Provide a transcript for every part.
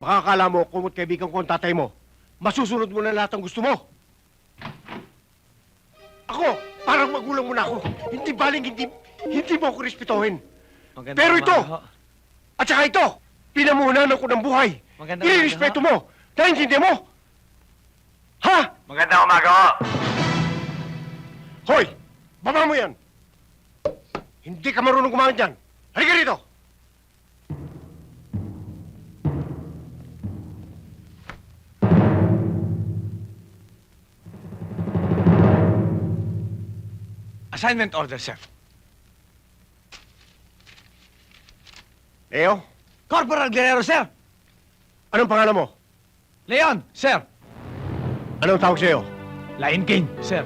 Baka akala mo, kumot kaibigan ko ang tatay mo, masusunod mo na lahat ang gusto mo. Ako, parang magulang mo na ako. Hindi baling hindi, hindi mo ako respetuhin. Magandang Pero ito! umaga ho. At saka ito, pinamuhunan ko ng buhay. Magandang Irirespeto mo. Naintindihan mo? Ha? Magandang umaga ho. Hoy! Baba mo yan! Hindi ka marunong gumamit yan. Halika rito! Assignment order, sir. Leo, Corporal Guerrero, sir. anong pangalan mo? Leon, sir. Anong tawag sa'yo? Lion King, sir.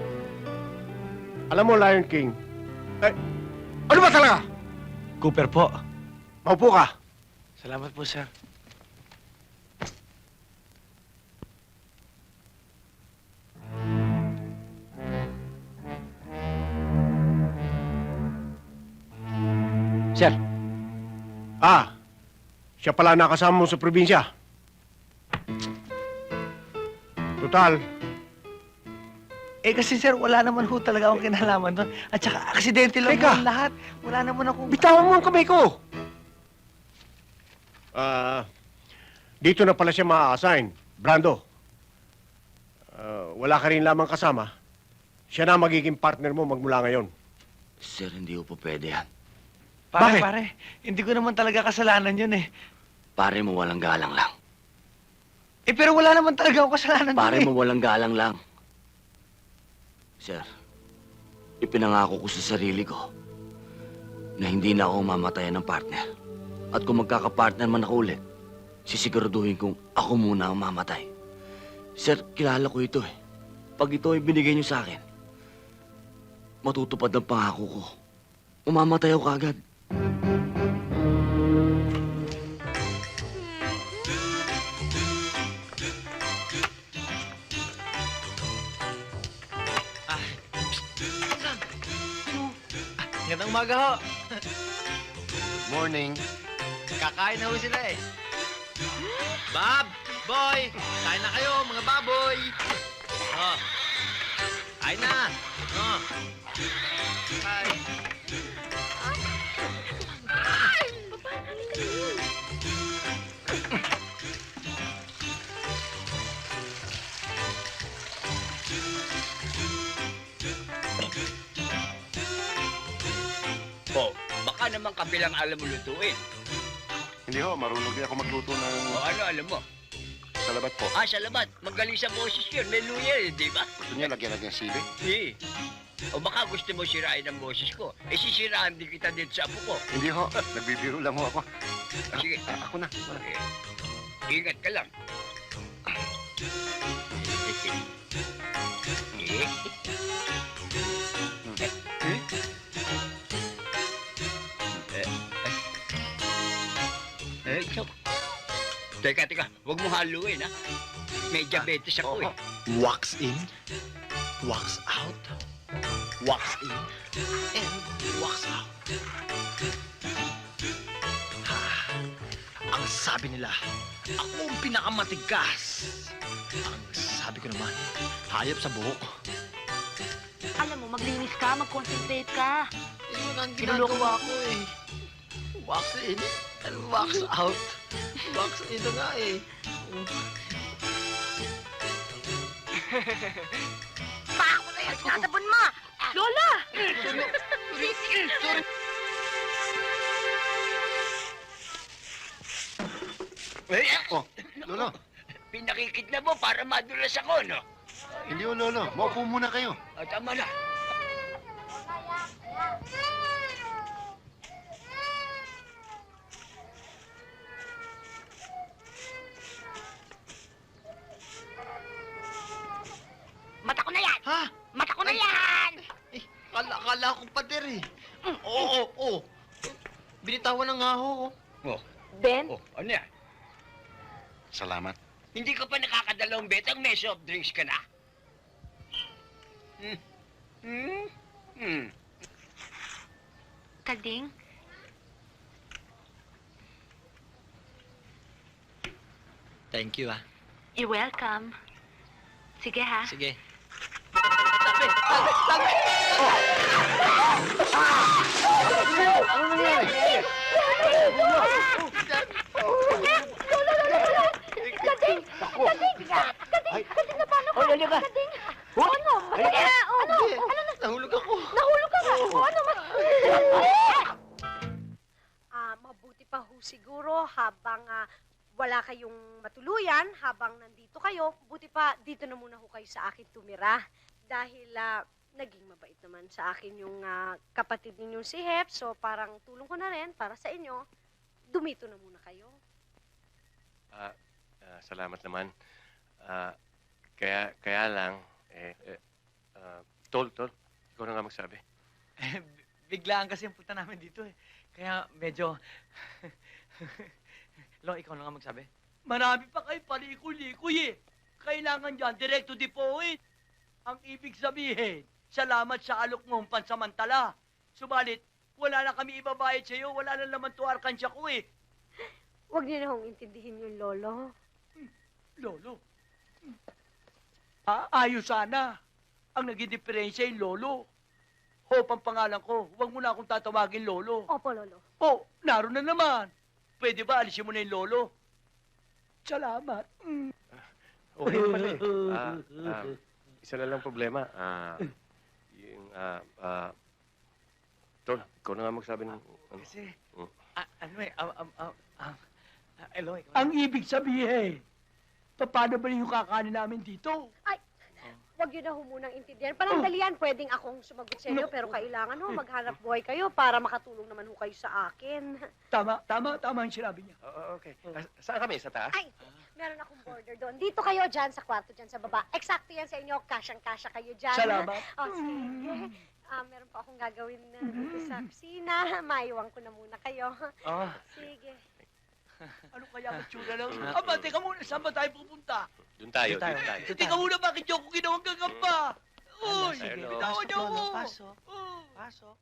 Alam mo, Lion King, eh, ano ba talaga? Cooper po. Maupo ka. Salamat po, sir. Sir, Ah, siya pala nakasama mo sa probinsya. Total, Eh kasi sir, wala naman ho talaga akong kinalaman doon. At saka aksidente lang Teka. ang lahat. Wala naman akong... bitawan mo ang kamay ko. Ah, dito na pala siya ma-assign. Brando. Ah, wala ka rin lamang kasama. Siya na magiging partner mo magmula ngayon. sir, hindi po pwede yan. Pare, Bakit? pare, hindi ko naman talaga kasalanan yun eh. Pare mo walang galang lang. Eh pero wala naman talaga ako kasalanan Pare dun mo eh. walang galang lang. Sir, ipinangako ko sa sarili ko na hindi na ako mamatayan ng partner. At kung magkakapartner man ako ulit, sisiguraduhin kong ako muna ang mamatay. Sir, kilala ko ito eh. Pag ito ay binigay niyo sa akin, matutupad ang pangako ko. Umamatay ako kagad. Umaga ho. Morning. Kakain na ho sila eh. Bob! Boy! Kain na kayo, mga baboy! Oh. Kain na! Oh. Baka naman kabilang alam mo lutuin. Hindi ho, marunong din ako magluto ng O ano alam mo? salabat po. Ah, salamat. Magaling sa boses yun. May luya eh, di ba? Gusto niya lagyan natin sili? Eh. O baka gusto mo sirain ang boses ko. Eh, sisiraan din kita dito sa apo ko. Hindi ho, nagbibiro lang ho ako. Sige. Ako na. Eh, ingat ka lang. Eh? Eh? Eh, so- Teka, teka. Huwag mo haluin, ha? May diabetes ako, eh. wax in, wax out, wax in, and wax out. Ha, ang sabi nila, ako ang pinakamatigas. Ang sabi ko naman, hayop sa buhok. Alam mo, maglinis ka, mag-concentrate ka. Yun ang ginagawa ko eh. Wax in and wax out. In na nga eh. Baka mo na yan, sinasabon mo! Lola! Eh, Oh, Lolo. pinakikidnap mo para madulas ako, no? Hindi ho, Lolo. Maupo muna kayo. O, tama na. Mata ko na yan! Ha? Mata ko na yan! Eh, kala, kala ko pader eh. Oo, oo, oo. Binitawan na nga ho. oh. Ben, Oh, ano yan? Salamat. Hindi ka pa nakakadalawang betang may soft drinks ka na? Hmm? Hmm? Hmm? Kading, Thank you, ah. You're welcome. Sige ha. Sige. Ano nangyari? Gading! Gading! Gading! Gading na paano ka? Hoy, halika. Gading! Ano? Ano? Ano na? Nahulog ako. Nahulog ka? O ano? Ah, mabuti pa ho siguro habang ah, wala kayong matuluyan, habang nandito kayo, buti pa dito na muna ho kayo sa akin tumira. Dahil ah, naging mabait naman sa akin yung ah, kapatid ninyong si Hep, so parang tulong ko na rin para sa inyo. Dumito na muna kayo. Ah, salamat naman. Ah, kaya, kaya lang, eh, eh ah, tol, tol, ikaw na nga magsabi. Biglaan kasi ang punta namin dito eh. Kaya medyo... Lo, ikaw na nga magsabi. Marami pa kayo palikoy-likoy eh. Kailangan dyan, direct to the point. Ang ibig sabihin, salamat sa alok mong pansamantala. Subalit, wala na kami ibabayad sa iyo, wala na naman to arkansya ko eh. Huwag niyo na hong intindihin yung lolo. Lolo. Ah, ayos sana. Ang naging diferensya yung lolo. Hope ang pangalan ko. Huwag mo na akong tatawagin lolo. Opo, lolo. Oh, naroon na naman. Pwede ba alisin mo na yung lolo? Salamat. Mm. Okay pala eh. Ah, ah, isa na lang problema. Ah, yung, ah, ah, tol, ikaw na nga magsabi ng, ano, Kasi... Mm. ah, ano eh, um, um, um, um, ah, na. Ang ibig sabihin, paano ba yung kakanin namin dito? Huwag yun na ho munang intindihan. Panandalian, pwedeng akong sumagot sa inyo, pero kailangan ho, maghanap buhay kayo para makatulong naman ho kayo sa akin. Tama, tama, tama yung sinabi niya. Oh, okay. Ah, saan kami? Sa taas? Ay, meron akong border doon. Dito kayo dyan, sa kwarto dyan sa baba. Eksakto yan sa inyo, kasyang-kasya kayo dyan. Salamat. Oh, sige. Ah, meron pa akong gagawin na dito sa kusina. Maiwan ko na muna kayo. Oh, Sige. Ano kaya ang tsura lang? Aba, teka muna, saan ba tayo pupunta? Doon tayo, Doon tayo. doon tayo. Doon Teka muna, bakit ako ginawang gagamba? Uy, sige, bitawan niyo Lolo, ako. pasok. Oh. pasok.